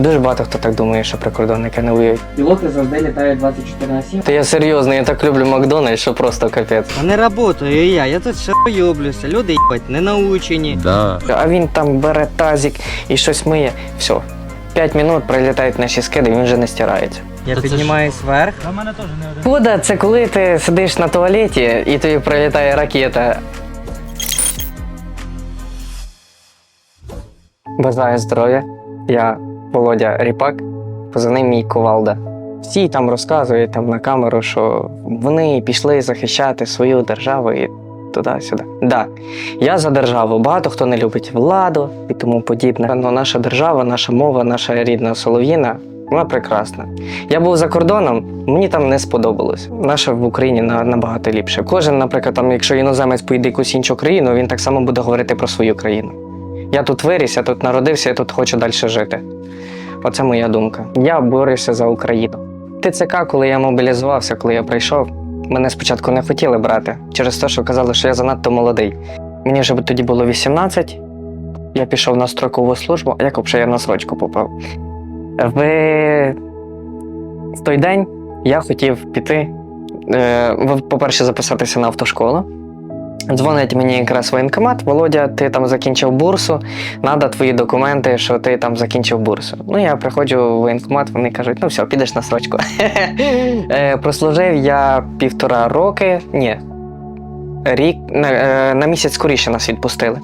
Дуже багато хто так думає, що прикордонники не воюють. Пілоти завжди літають 24 на 7. Та я серйозно, я так люблю Макдональдс, що просто капець. А не работаю я, я тут ще йоблюся. Люди їбать, не научені. Да. А він там бере тазик і щось миє. Все. П'ять минут прилітають наші скиди, він вже не стирається. Я Та це піднімаюсь вверх. Пуда це коли ти сидиш на туалеті і тобі прилітає ракета. Бажаю здоров'я. Я Володя Ріпак, позивний мій Ковалда. Всі там розказують там на камеру, що вони пішли захищати свою державу і туди-сюди. Да, я за державу. Багато хто не любить владу і тому подібне. Але наша держава, наша мова, наша рідна солов'їна, вона прекрасна. Я був за кордоном, мені там не сподобалось. Наше в Україні набагато ліпше. Кожен, наприклад, там, якщо іноземець поїде якусь іншу країну, він так само буде говорити про свою країну. Я тут виріс, я тут народився, я тут хочу далі жити. Оце моя думка. Я борюся за Україну. ТЦК, коли я мобілізувався, коли я прийшов, мене спочатку не хотіли брати через те, що казали, що я занадто молодий. Мені вже тоді було 18, я пішов на строкову службу, а як взагалі я на срочку попав. В, той день я хотів піти, е, по-перше, записатися на автошколу. Дзвонить мені якраз воєнкомат, Володя, ти там закінчив бурсу, треба твої документи, що ти там закінчив бурсу. Ну, я приходжу в воєнкомат, вони кажуть, ну все, підеш на срочку. Е, Прослужив я півтора роки, ні, рік, на, е, на місяць скоріше нас відпустили.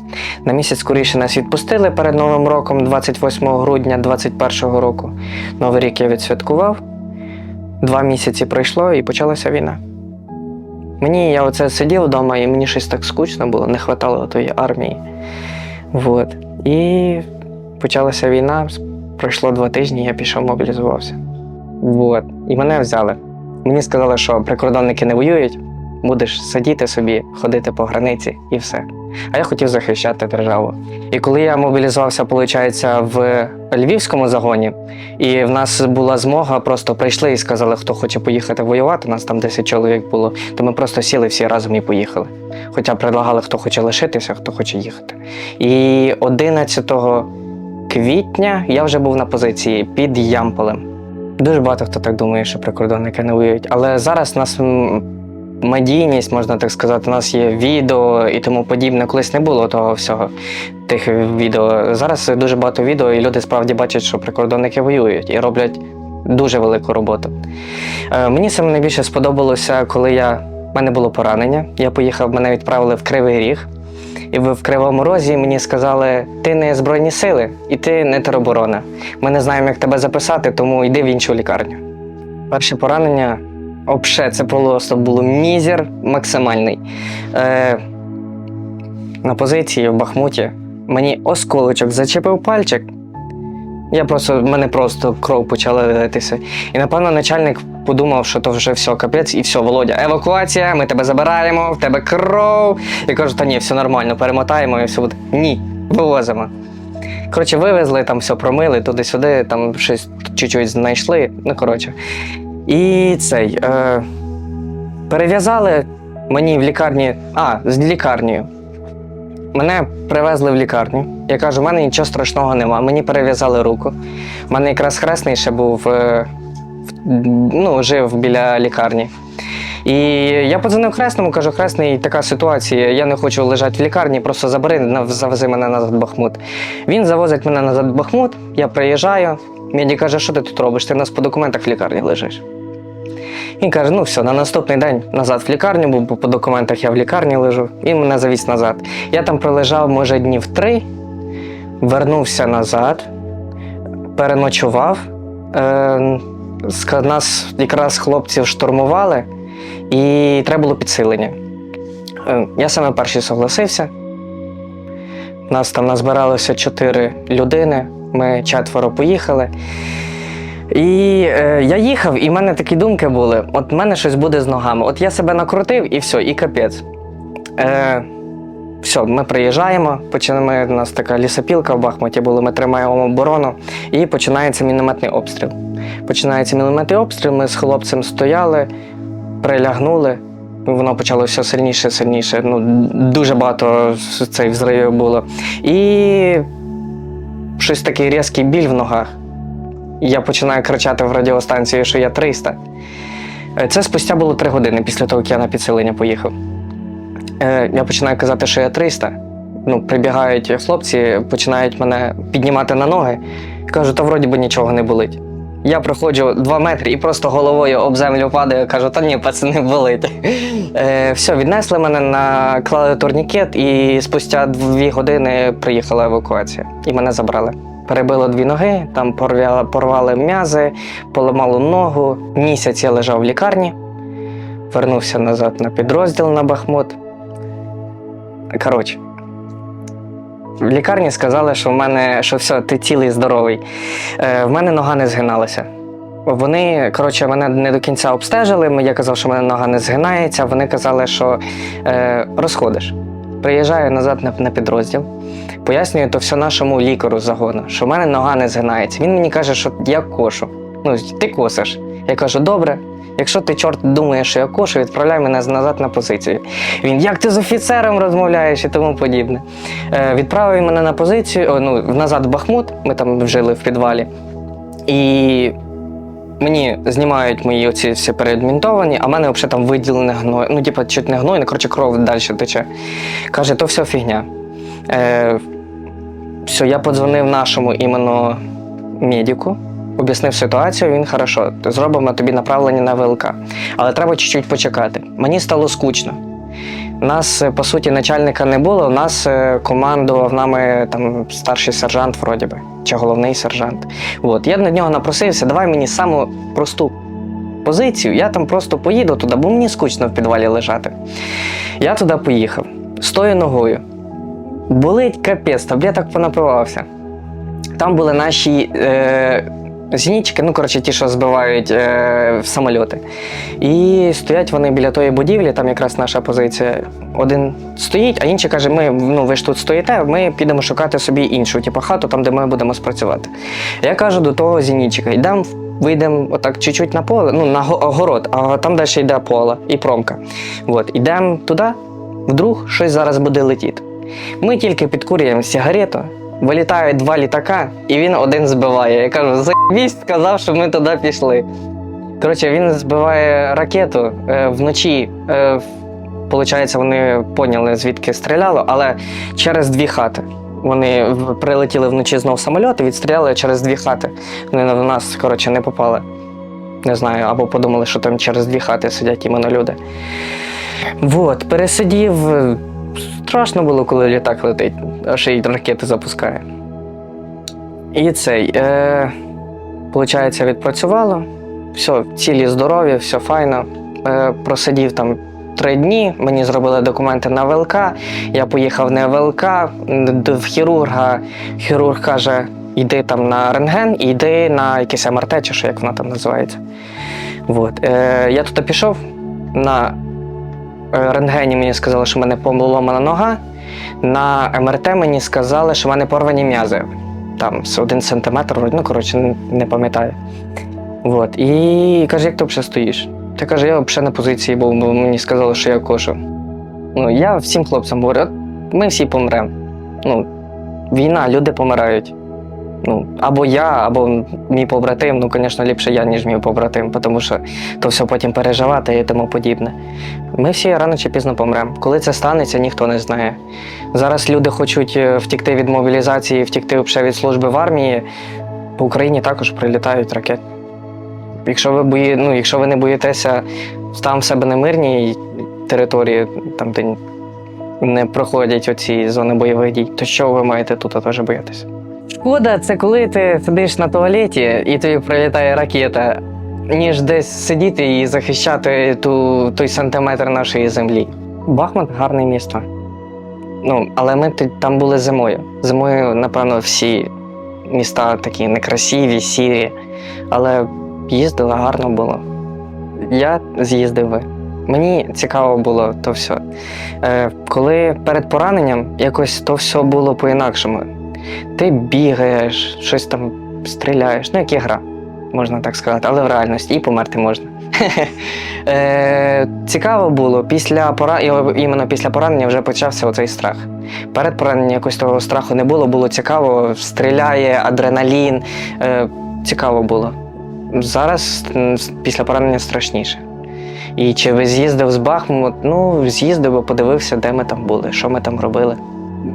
На місяць скоріше нас відпустили перед Новим роком, 28 грудня 2021 року. Новий рік я відсвяткував. Два місяці пройшло і почалася війна. Мені я оце сидів вдома, і мені щось так скучно було, не вистачало тої армії. Вот. І почалася війна, пройшло два тижні, я пішов мобілізувався. Вот. І мене взяли. Мені сказали, що прикордонники не воюють, будеш сидіти собі, ходити по границі і все. А я хотів захищати державу. І коли я мобілізувався, виходить, в львівському загоні, і в нас була змога, просто прийшли і сказали, хто хоче поїхати воювати. Нас там 10 чоловік було. То ми просто сіли всі разом і поїхали. Хоча предлагали, хто хоче лишитися, хто хоче їхати. І 11 квітня я вже був на позиції під Ямполем. Дуже багато хто так думає, що прикордонники не воюють. Але зараз нас медійність, можна так сказати, у нас є відео і тому подібне. Колись не було того всього, тих відео. Зараз дуже багато відео, і люди справді бачать, що прикордонники воюють і роблять дуже велику роботу. Е, Мені саме найбільше сподобалося, коли я. в мене було поранення. Я поїхав, мене відправили в Кривий Ріг. І в в Кривому Розі мені сказали: ти не Збройні сили і ти не тероборона. Ми не знаємо, як тебе записати, тому йди в іншу лікарню. Перше поранення, обше, це просто було мізер максимальний. Е, на позиції в Бахмуті мені осколочок зачепив пальчик. Я просто, в мене просто кров почала литися. І напевно начальник подумав, що то вже все, капець, і все, Володя, евакуація, ми тебе забираємо, в тебе кров. Я кажу, та ні, все нормально, перемотаємо і все буде. Ні, вивозимо. Коротше, вивезли, там все промили, туди-сюди, там щось чуть-чуть знайшли. Ну, коротше. І цей. Е, перев'язали мені в лікарні. А, з лікарнею. Мене привезли в лікарню. Я кажу, в мене нічого страшного нема. Мені перев'язали руку. У мене якраз хресний ще був, е, ну, жив біля лікарні. І я подзвонив хресному, кажу, хресний, така ситуація, я не хочу лежати в лікарні, просто забери, завези мене назад Бахмут. Він завозить мене назад в Бахмут, я приїжджаю. Мені каже, що ти тут робиш? Ти в нас по документах в лікарні лежиш. Він каже: ну все, на наступний день назад в лікарню, бо по- документах я в лікарні лежу. Він мене завіз назад. Я там пролежав, може, днів три, вернувся назад, переночував. Е, нас якраз хлопців штурмували, і треба було підсилення. Е, я саме перший согласився. Нас там назбиралося чотири людини, ми четверо поїхали. І е, я їхав, і в мене такі думки були: от в мене щось буде з ногами. От я себе накрутив і все, і капець. Е, все, ми приїжджаємо, починаємо, у нас така лісопілка в Бахмуті була, ми тримаємо оборону, і починається мінометний обстріл. Починається мінометний обстріл, ми з хлопцем стояли, прилягнули. Воно почало все сильніше, сильніше. Ну, дуже багато цих взривів було. І щось такий різкий біль в ногах. Я починаю кричати в радіостанцію, що я 300. Е, Це спустя було 3 години після того, як я на підсилення поїхав. Е, Я починаю казати, що я 300. Ну, прибігають хлопці, починають мене піднімати на ноги. Кажу, та вроді би нічого не болить. Я проходжу 2 метри і просто головою об землю падаю, кажу, та ні, пацани, болить. Е, все, віднесли мене, наклали турнікет, і спустя 2 години приїхала евакуація. І мене забрали. Перебило дві ноги, там порвали, порвали м'язи, поламало ногу. Місяць я лежав в лікарні, вернувся назад на підрозділ на Бахмут. Коротше, в лікарні сказали, що в мене що все, ти цілий здоровий. Е, в мене нога не згиналася. Вони, коротше, мене не до кінця обстежили. Я казав, що в мене нога не згинається. Вони казали, що е, розходиш. Приїжджаю назад на, підрозділ, пояснюю то все нашому лікару загону, що в мене нога не згинається. Він мені каже, що я кошу. Ну, ти косиш. Я кажу, добре. Якщо ти чорт думаєш, що я кошу, відправляй мене назад на позицію. Він, як ти з офіцером розмовляєш і тому подібне. Е, відправив мене на позицію, о, ну, назад в Бахмут, ми там жили в підвалі. І мені знімають мої оці всі переадмінтовані, а в мене взагалі там виділене гной. Ну, типу, чуть не гной, ну, коротше, кров далі тече. Каже, то все фігня. Е, все, я подзвонив нашому іменно медику, об'яснив ситуацію, він хорошо, зробимо тобі направлення на ВЛК. Але треба чуть-чуть почекати. Мені стало скучно. Нас, е, по суті, начальника не було, у нас е, командував нами там старший сержант, вроді би, чи головний сержант. От. Я на нього напросився, давай мені саму просту позицію, я там просто поїду туди, бо мені скучно в підвалі лежати. Я туди поїхав з тою ногою. Болить капець, так понапивався. Там були наші е, зенітчики, ну коротше, ті, що збивають е, в самольоти. І стоять вони біля тої будівлі, там якраз наша позиція. Один стоїть, а інший каже: ми, ну ви ж тут стоїте, ми підемо шукати собі іншу, типу хату, там, де ми будемо спрацювати. Я кажу до того зенітчика, йдемо, вийдемо отак чуть-чуть на поле, ну на го- огород, а там далі йде поле і промка. От, йдемо туди, вдруг щось зараз буде летіти. Ми тільки підкурюємо сигарету, вилітають два літака, і він один збиває. Я кажу, заєбісь, сказав, що ми туди пішли. Коротше, він збиває ракету е, вночі. Е, Получається, вони поняли, звідки стріляло, але через дві хати. Вони прилетіли вночі знов самольоти, відстріляли через дві хати. Вони на нас, коротше, не попали. Не знаю, або подумали, що там через дві хати сидять іменно люди. Вот, пересидів. Страшно було, коли літак летить, а ще й ракети запускає. І цей, е, відпрацювало. Все, цілі здорові, все файно. Е, просидів там три дні, мені зробили документи на ВЛК. Я поїхав на ВЛК в хірурга. Хірург каже: йди там на рентген йди на якийсь МРТ, чи що як воно там називається. Вот. Е, я туди пішов на рентгені мені сказали, що в мене поломана нога. На МРТ мені сказали, що в мене порвані м'язи. Там один сантиметр, ну коротше, не, не пам'ятаю. Вот. І каже, як ти взагалі стоїш? Та каже, я взагалі на позиції був, бо мені сказали, що я кошу. Ну, я всім хлопцям говорю, ми всі помремо. Ну, війна, люди помирають. Ну, або я, або мій побратим, ну, звісно, ліпше я, ніж мій побратим, тому що то все потім переживати і тому подібне. Ми всі рано чи пізно помремо. Коли це станеться, ніхто не знає. Зараз люди хочуть е, втікти від мобілізації, втікти взагалі від служби в армії. По Україні також прилітають ракети. Якщо ви бої... ну, якщо ви не боїтеся там в себе на мирній території, там, де не проходять оці зони бойових дій, то що ви маєте тут теж боятися? Шкода, це коли ти сидиш на туалеті і тобі прилітає ракета, ніж десь сидіти і захищати ту, той сантиметр нашої землі. Бахмут гарне місто. Ну, але ми там були зимою. Зимою, напевно, всі міста такі некрасиві, сірі, але їздили гарно було. Я з'їздив. Мені цікаво було то все. Е, коли перед пораненням якось то все було по-інакшому. Ти бігаєш, щось там стріляєш, ну як ігра, можна так сказати, але в реальності і померти можна. Е, цікаво було, після іменно після поранення вже почався оцей страх. Перед пораненням якось того страху не було, було цікаво, стріляє, адреналін. Е, цікаво було. Зараз після поранення страшніше. І чи ви з'їздив з Бахмут? Ну, з'їздив, подивився, де ми там були, що ми там робили.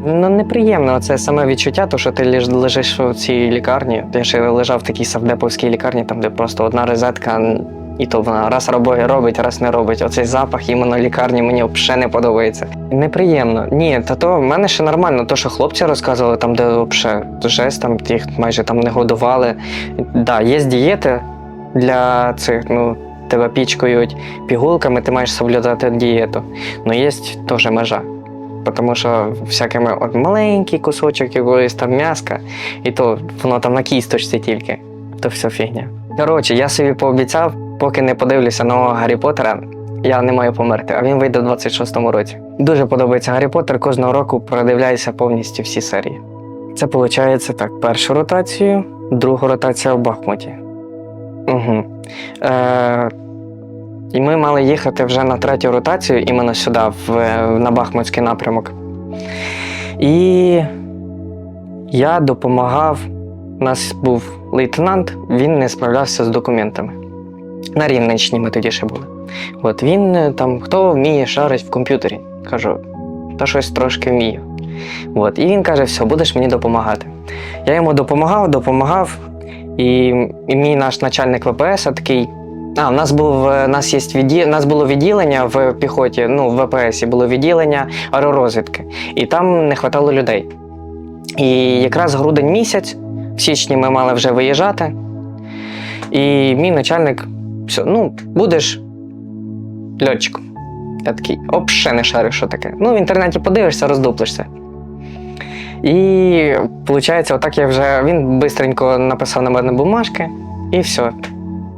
Ну, неприємно це саме відчуття, то, що ти лежиш у цій лікарні. Я ще лежав в такій савдеповській лікарні, там, де просто одна розетка, і то вона раз робить, раз не робить. Оцей запах іменно лікарні мені взагалі не подобається. Неприємно. Ні, та то в мене ще нормально. То, що хлопці розказували, там, де взагалі жесть, там їх майже там не годували. Да, є дієти для цих, ну, тебе пічкають пігулками, ти маєш соблюдати дієту. Ну, є теж межа. Тому що всякими от маленький кусочок якоїсь там м'яска, і то воно там на кісточці тільки, то все фігня. Коротше, я собі пообіцяв, поки не подивлюся нового Гаррі Поттера, я не маю померти, а він вийде в 26-му році. Дуже подобається Гаррі Поттер, кожного року продивляюся повністю всі серії. Це виходить так: першу ротацію, другу ротація в Бахмуті. Угу. Е, і ми мали їхати вже на третю ротацію іменно сюди, в, на Бахмутський напрямок. І я допомагав. У нас був лейтенант, він не справлявся з документами. На Рівненщині ми тоді ще були. От він е, там, хто вміє шарить в комп'ютері? Кажу, та щось трошки вмію. От. І він каже, все, будеш мені допомагати. Я йому допомагав, допомагав, і, і мій наш начальник ВПС такий. А, у нас був е, у нас є відді... у нас було відділення в піхоті, ну в ВПС було відділення аеророзвідки, і там не вистачало людей. І якраз грудень місяць, в січні ми мали вже виїжджати. І мій начальник, все, ну, будеш льотчиком. Я такий, обше не шарю, що таке. Ну, в інтернеті подивишся, роздуплишся. І виходить, отак я вже він швидко написав на мене бумажки, і все.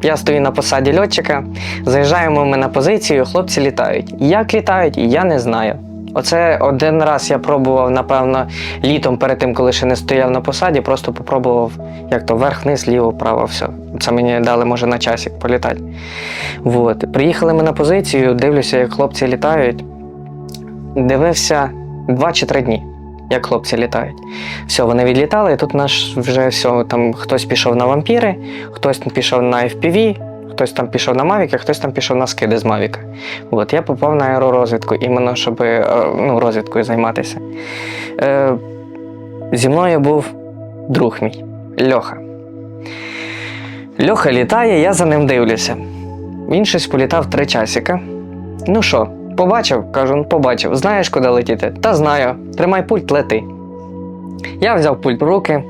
Я стою на посаді льотчика, заїжджаємо ми на позицію, хлопці літають. Як літають, я не знаю. Оце один раз я пробував, напевно, літом перед тим, коли ще не стояв на посаді, просто попробував, як то вверх, вниз, ліво, право, все. Це мені дали, може, на часик політати. Вот. Приїхали ми на позицію, дивлюся, як хлопці літають. Дивився два чи три дні, як хлопці літають. Все, вони відлітали, і тут наш вже все, там хтось пішов на вампіри, хтось пішов на FPV, хтось там пішов на а хтось там пішов на скиди з Mavic. От, я попав на аеророзвідку, іменно щоб е, ну, розвідкою займатися. Е, зі мною був друг мій Льоха. Льоха літає, я за ним дивлюся. Він щось політав три часика. Ну що, побачив? Кажу, ну побачив. Знаєш, куди летіти? Та знаю. Тримай пульт, лети. Я взяв пульт в руки.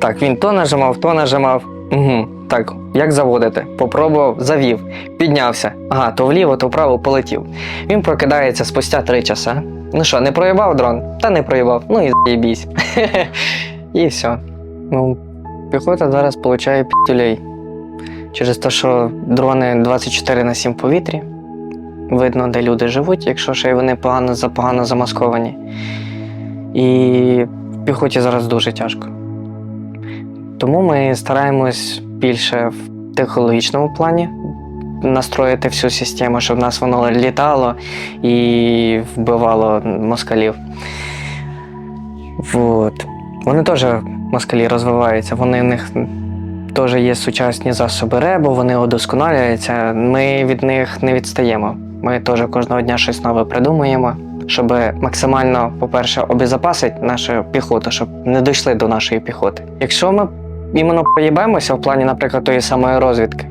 Так, він то нажимав, то нажимав. Угу. Так, як заводити? Попробував, завів, піднявся. Ага, то вліво, то вправо полетів. Він прокидається спустя три часа. Ну що, не проїбав дрон? Та не проїбав. Ну і заєбісь. І все. Ну, піхота зараз получає п'ятюлей. Через те, що дрони 24 на 7 в повітрі. Видно, де люди живуть, якщо ще й вони погано, погано замасковані. І в піхоті зараз дуже тяжко. Тому ми стараємось більше в технологічному плані настроїти всю систему, щоб в нас воно літало і вбивало москалів. Вот. Вони теж москалі розвиваються, вони в них теж є сучасні засоби ребу, вони удосконалюються. Ми від них не відстаємо. Ми теж кожного дня щось нове придумуємо, щоб максимально, по-перше, обезопасити нашу піхоту, щоб не дійшли до нашої піхоти. Якщо ми іменно поїбемося в плані, наприклад, тої самої розвідки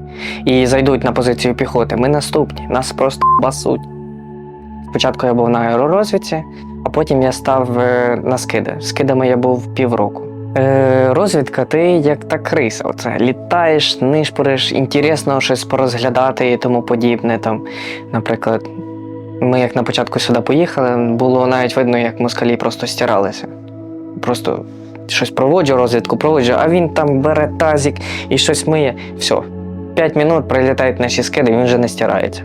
і зайдуть на позицію піхоти, ми наступні, нас просто басуть. Спочатку я був на аеророзвідці, а потім я став е, на скиди. Скидами я був півроку. Е, розвідка, ти як та криса. Оце літаєш, нишпориш, інтересно щось порозглядати і тому подібне. Там, наприклад, ми як на початку сюди поїхали, було навіть видно, як москалі просто стиралися. Просто щось проводжу, розвідку проводжу, а він там бере тазик і щось миє. Все, 5 минут прилітають наші скиди, він вже не стирається.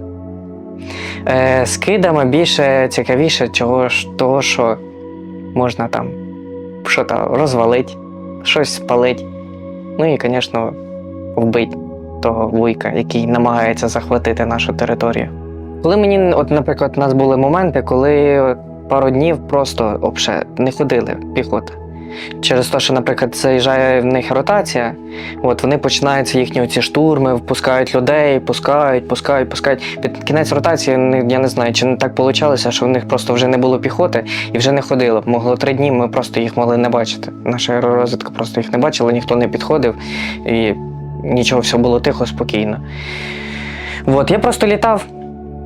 Е, скидами більше цікавіше, чого ж того, що можна там що то розвалити, щось спалити. Ну і, звісно, вбити того вуйка, який намагається захватити нашу територію. Коли мені, от, наприклад, у нас були моменти, коли пару днів просто обше не ходили піхота. Через те, що, наприклад, заїжджає в них ротація, от вони починаються їхні ці штурми, впускають людей, пускають, пускають, пускають. Під кінець ротації я не знаю, чи не так вийшло, що в них просто вже не було піхоти і вже не ходило. Могло три дні, ми просто їх могли не бачити. Наша аеророзвідка просто їх не бачила, ніхто не підходив і нічого, все було тихо, спокійно. От, я просто літав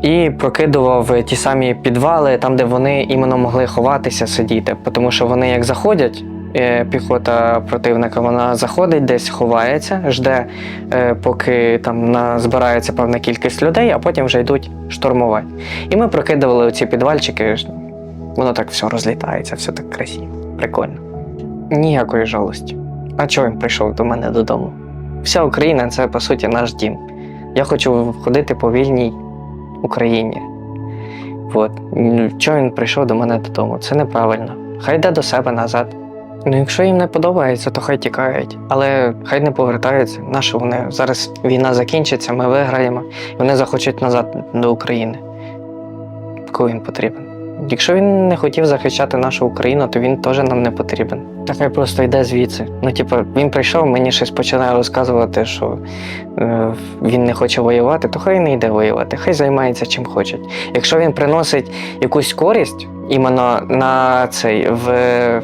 і прокидував ті самі підвали, там, де вони іменно могли ховатися, сидіти. Тому що вони як заходять, е, піхота противника, вона заходить десь, ховається, жде, е, поки там назбирається певна кількість людей, а потім вже йдуть штурмувати. І ми прокидували ці підвальчики, воно так все розлітається, все так красиво, прикольно. Ніякої жалості. А чого він прийшов до мене додому? Вся Україна це по суті наш дім. Я хочу ходити по вільній Україні. От. М, Чого він прийшов до мене додому? Це неправильно. Хай йде до себе назад. Ну, якщо їм не подобається, то хай тікають. Але хай не повертаються. Нащо вони? Зараз війна закінчиться, ми виграємо, і вони захочуть назад до України. Коли він потрібен. Якщо він не хотів захищати нашу Україну, то він теж нам не потрібен. Та хай просто йде звідси. Ну, типу, він прийшов, мені щось починає розказувати, що е, він не хоче воювати, то хай не йде воювати, хай займається чим хоче. Якщо він приносить якусь користь іменно на цей в.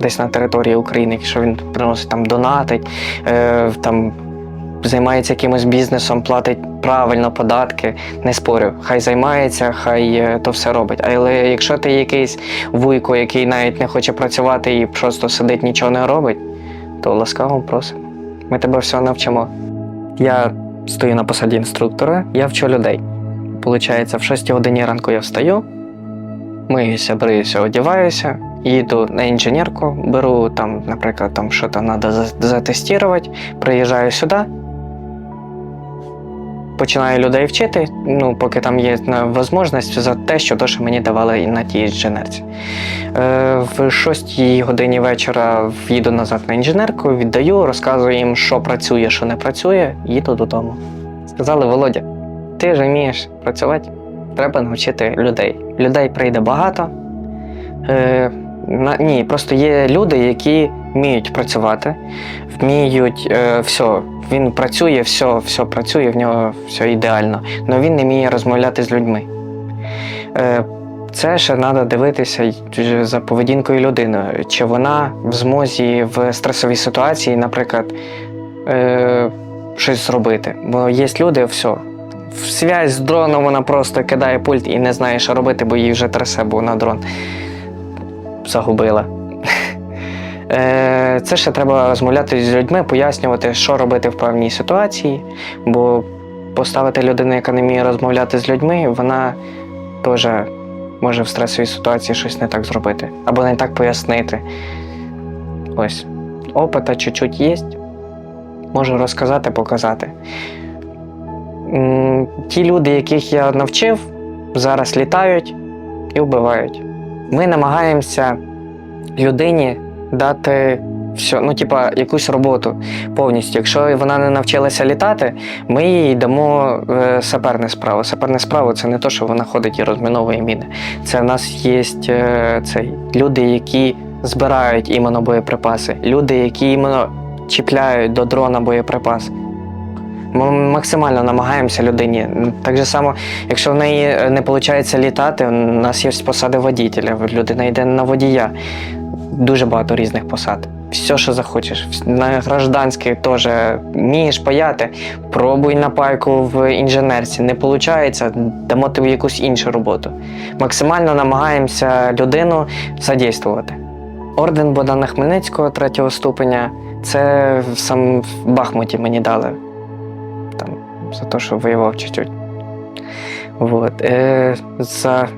Десь на території України, якщо він приносить там донатить, е, там займається якимось бізнесом, платить правильно податки, не спорю. Хай займається, хай е, то все робить. Але якщо ти якийсь вуйко, який навіть не хоче працювати і просто сидить, нічого не робить, то ласкаво просимо. Ми тебе всього навчимо. Я стою на посаді інструктора, я вчу людей. Получається, в 6 годині ранку я встаю, миюся, бриюся, одягаюся, їду на інженерку, беру там, наприклад, там що там треба затестувати, приїжджаю сюди. Починаю людей вчити, ну, поки там є можливість за те, що, то, що мені давали на тій інженерці. Е, в 6 годині вечора їду назад на інженерку, віддаю, розказую їм, що працює, що не працює, їду додому. Сказали, Володя, ти ж вмієш працювати, треба навчити людей. Людей прийде багато. Е, на, ні, просто є люди, які вміють працювати, вміють е, все. Він працює, все, все працює, в нього все ідеально. Але він не вміє розмовляти з людьми. Е, це ще треба дивитися за поведінкою людини. Чи вона в змозі в стресовій ситуації, наприклад, е, щось зробити. Бо є люди, все. В связь з дроном вона просто кидає пульт і не знає, що робити, бо їй вже трясе, бо вона дрон загубила. Е, Це ще треба розмовляти з людьми, пояснювати, що робити в певній ситуації, бо поставити людину, яка не вміє розмовляти з людьми, вона теж може в стресовій ситуації щось не так зробити або не так пояснити. Ось. Опита чуть-чуть є. Можу розказати, показати. Ті люди, яких я навчив, зараз літають і вбивають. Ми намагаємося людині дати все, ну, типа, якусь роботу повністю. Якщо вона не навчилася літати, ми їй дамо е, саперне справу. Саперне справу це не то, що вона ходить і розміновує міни. Це в нас є е, цей, люди, які збирають іменно боєприпаси, люди, які іменно чіпляють до дрона боєприпас. Ми максимально намагаємося людині. Так же само, якщо в неї не виходить літати, у нас є посади водителя, людина йде на водія. Дуже багато різних посад. Все, що захочеш. На гражданській теж вмієш паяти, пробуй на пайку в інженерці. Не виходить, дамо тобі якусь іншу роботу. Максимально намагаємося людину задействувати. Орден Богдана Хмельницького третього ступеня це сам в Бахмуті мені дали. За те, що воював чуть-чуть. Вот. Е, за...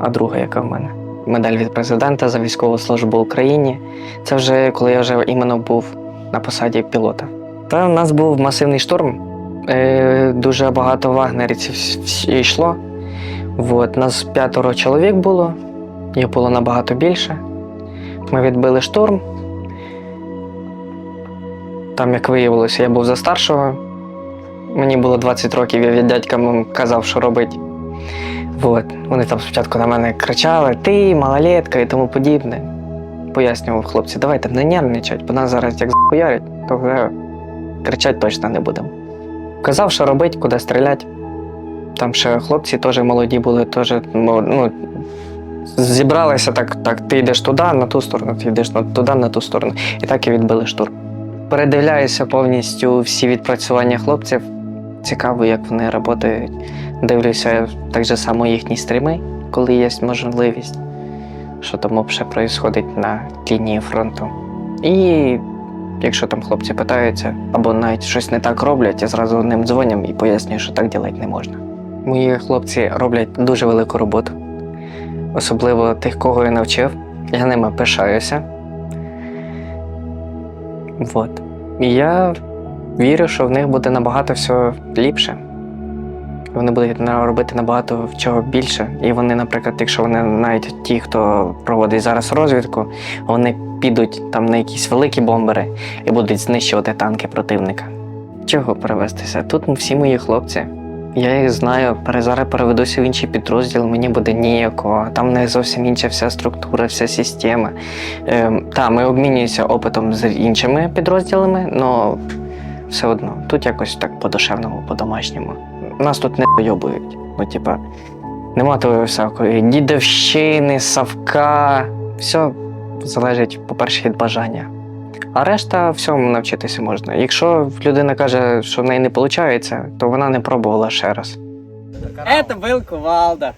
А друга, яка в мене? Медаль від президента за військову службу Україні. Це вже коли я вже іменно був на посаді пілота. Та у нас був масивний штурм. Е, дуже багато вагнерівців йшло. Вот. Нас п'ятеро чоловік було, їх було набагато більше. Ми відбили штурм. Там, як виявилося, я був за старшого. Мені було 20 років, я від дядька казав, що робити. Вот. Вони там спочатку на мене кричали, ти малолетка і тому подібне. пояснював хлопці, давайте не нервничать, бо нас зараз як захуярять, то вже кричать точно не будемо. Казав, що робить, куди стріляти. Там ще хлопці теж молоді були, теж ну, ну, зібралися так, так, ти йдеш туди, на ту сторону, ти йдеш туди, на ту сторону. І так і відбили штурм. Передивляюся повністю всі відпрацювання хлопців. Цікаво, як вони працюють. Дивлюся так же само їхні стріми, коли є можливість, що там взагалі відбувається на лінії фронту. І якщо там хлопці питаються, або навіть щось не так роблять, я зразу ним дзвоням і пояснюю, що так робити не можна. Мої хлопці роблять дуже велику роботу, особливо тих, кого я навчив. Я ними пишаюся. Вот. І я вірю, що в них буде набагато всього ліпше. Вони будуть робити набагато чого більше. І вони, наприклад, якщо вони навіть ті, хто проводить зараз розвідку, вони підуть там на якісь великі бомбери і будуть знищувати танки противника. Чого перевестися? Тут всі мої хлопці. Я їх знаю, зараз переведуся в інший підрозділ, мені буде ніякого. Там них зовсім інша вся структура, вся система. Ем, та, ми обмінюємося опитом з іншими підрозділами, але все одно, тут якось так по-душевному, по-домашньому. Нас тут не йобують. Ну, типа, нема того всякої дідовщини, савка. Все залежить, по-перше, від бажання. А решта всьому навчитися можна. Якщо людина каже, що в неї не виходить, то вона не пробувала ще раз. Это был кувалда.